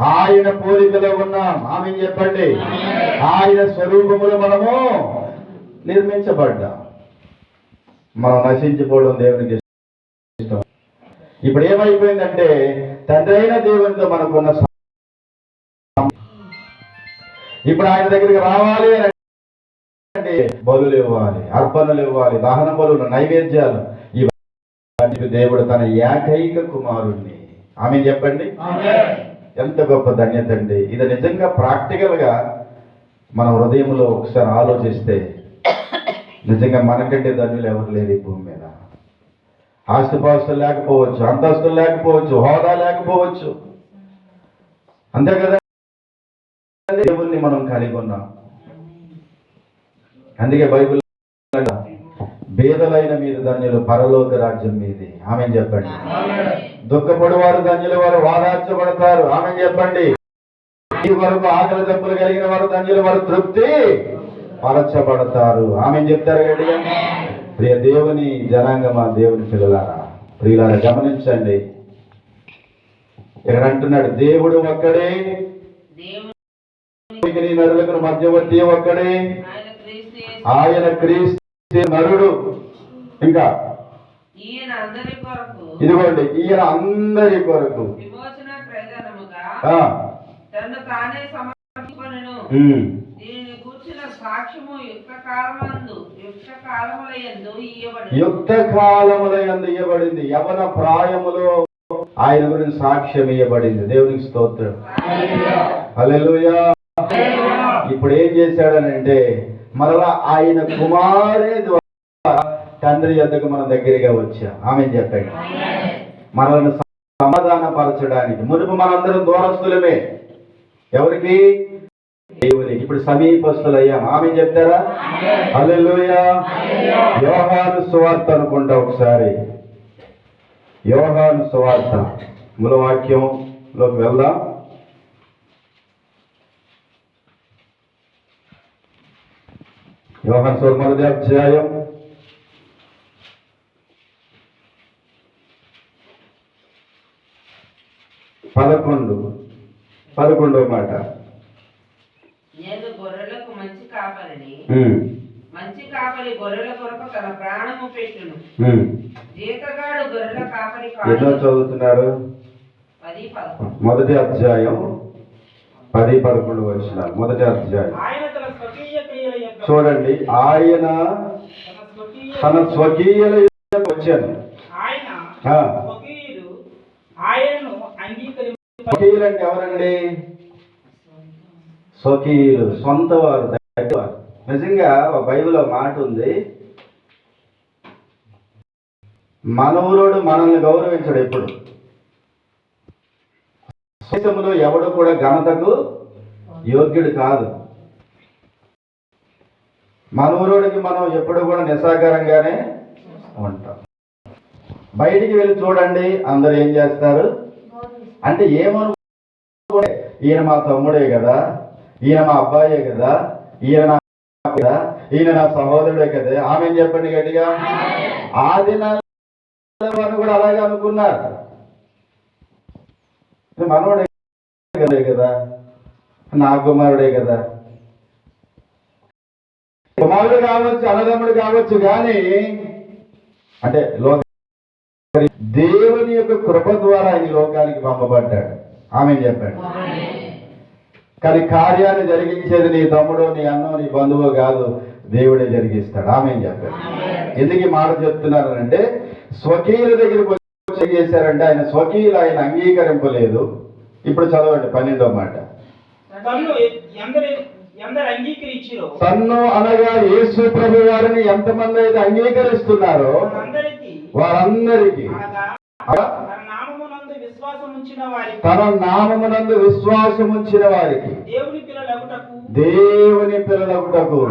ఆయన పోలికలో ఉన్నాం. ఆమె చెప్పండి. ఆయన స్వరూపములు మనము నిర్మించబడ్డాం. మనం నశించిపోవడం దేవునికి ఇష్టం. ఇప్పుడు ఏమైపోయిందంటే తండ్రి అయిన దేవునితో మనకున్న ఇప్పుడు ఆయన దగ్గరికి రావాలి అని అంటే బలులు ఇవ్వాలి అర్పణలు ఇవ్వాలి దహన బలులు నైవేద్యాలు ఇవన్నీ దేవుడు తన ఏకైక కుమారుణ్ణి. ఆమె చెప్పండి. ఎంత గొప్ప ధన్యత అండి. ఇది నిజంగా ప్రాక్టికల్గా మన హృదయంలో ఒకసారి ఆలోచిస్తే నిజంగా మనకంటే ధన్యులు ఎవరు లేరు ఈ భూమి మీద. ఆస్తిపాస్తులు లేకపోవచ్చు అంతస్తులు లేకపోవచ్చు హోదా లేకపోవచ్చు. అంతే కదా? దేవుణ్ణి మనం కలిగి ఉన్నాం. అందుకే బైబిల్ బేదలైన మీరు ధన్యులు పరలోక రాజ్యం మీది. ఆమె చెప్పండి. దుఃఖపడు వారు ధన్యులు వారు వాదార్చబడతారు. ఆమె చెప్పండి. ఈ వరకు ఆకలి దప్పులు కలిగిన వారు ధన్యులు వారు తృప్తి పరచబడతారు. ఆమె చెప్తారు గట్టిగా ప్రియ దేవుని జనాంగమా దేవుని పిల్లలారా ప్రియులారా గమనించండి. ఇక్కడ అంటున్నాడు దేవుడు ఒక్కడే. నరులకు మధ్యవర్తి ఒక్కడే. ఆయన క్రీస్తు నరుడు. ఇంకా ఇదిగోండి ఈయన అందరి కొరకు. యుక్త కాలముల యందు ఇవ్వబడింది యవన ప్రాయములో ఆయన గురించి సాక్ష్యం ఇవ్వబడింది దేవునికి స్తోత్రం. హల్లెలూయా. ఇప్పుడు ఏం చేశాడనంటే మరలా ఆయన కుమారే ద్వారా తండ్రి యొద్దకు మన దగ్గరగా వచ్చా. ఆమె చెప్పండి. మనల్ని సమాధానపరచడానికి. మునుపు మనందరం దూరస్తులమే ఎవరికి? దేవునికి. ఇప్పుడు సమీపస్తులయ్యాం ఆమె చెప్తారా? హల్లెలూయా. యోహాను సువార్త అనుకుంటా ఒకసారి. యోహాను సువార్త. మూల వాక్యంలోకి వెళ్దాం. యోహాను సువార్త మొదటి అధ్యాయం. పదకొండు. పదకొండవ మాట. నేను గొర్రెలకు మంచి కాపరిని. ఉమ్, మంచి కాపరి గొర్రెల కొరకు తన ప్రాణము పెట్టును. ఉమ్. జీతగాడు గొర్రెల కాపరి ఎన్నో కాడు చదువుతున్నారు? పదకొండు. మొదటి అధ్యాయం పది పదకొండు వచ్చిన మొదటి అధ్యాయం. ఆయన తన స్వకీయ క్రియల యొక్క చూడండి ఆయన తన స్వకీయ తన స్వకీయుల వచ్చాను ఆయన ఆ. స్వకీయుడు ఆయనను అంగీకరి స్వకీయులు అంటే ఎవరండి? స్వకీయులు సొంత వారు దగ్గరవారు. నిజంగా ఒక బైబిల్ మాట ఉంది. మనవురోడు మనల్ని గౌరవించడు ఎప్పుడు. దేశంలో ఎవడు కూడా ఘనతకు యోగ్యుడు కాదు. మనవురోడికి మనం ఎప్పుడు కూడా నిస్సాకారంగానే ఉంటాం. బయటికి వెళ్ళి చూడండి అందరు ఏం చేస్తారు? అంటే ఏమను ఈయన మా తమ్ముడే కదా ఈయన మా అబ్బాయే కదా ఈయన నా కదా ఈయన నా సహోదరుడే కదా. ఆమె చెప్పండి గట్టిగా? ఆ దినాల్లో వారు కూడా అలాగే అనుకున్నారు. కదే కదా. నా కుమారుడే కదా. కుమారుడు కావచ్చు అన్నదమ్ముడు కావచ్చు కానీ అంటే లోక దేవుని యొక్క కృప ద్వారా ఈ లోకానికి పంపబడ్డాడు. ఆమె చెప్పాడు. కానీ కార్యాన్ని జరిగించేది నీ తమ్ముడు నీ అన్నో నీ బంధువు కాదు దేవుడే జరిగిస్తాడు. ఆమె చెప్పాడు. ఎందుకు ఈ మాట చెప్తున్నానంటే స్వకీయుల దగ్గరికి చేశారంటే ఆయన స్వకీయులు ఆయన అంగీకరింపలేదు. ఇప్పుడు చదవండి పన్నెండో మాట. తన్ను అనగా యేసు ప్రభు వారిని ఎంతమంది అయితే అంగీకరిస్తున్నారో వారందరికీ. తన నామమునందు విశ్వాసం ఉంచిన వారికి. దేవుని పిల్లలకుటకు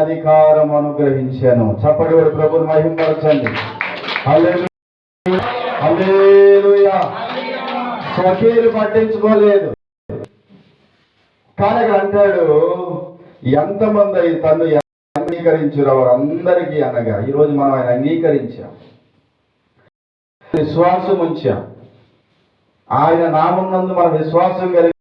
అధికారం అనుగ్రహించాను. చప్పటి వారి ప్రభుని. హల్లెలూయా. స్వకీయులు పట్టించుకోలేదు. కానీ అంటాడు ఎంతమంది తను అంగీకరించారు వారందరికీ అనగా ఈరోజు మనం ఆయన అంగీకరించాం. విశ్వాసం ఉంచాం. ఆయన నామం నందు మన విశ్వాసం కలిగి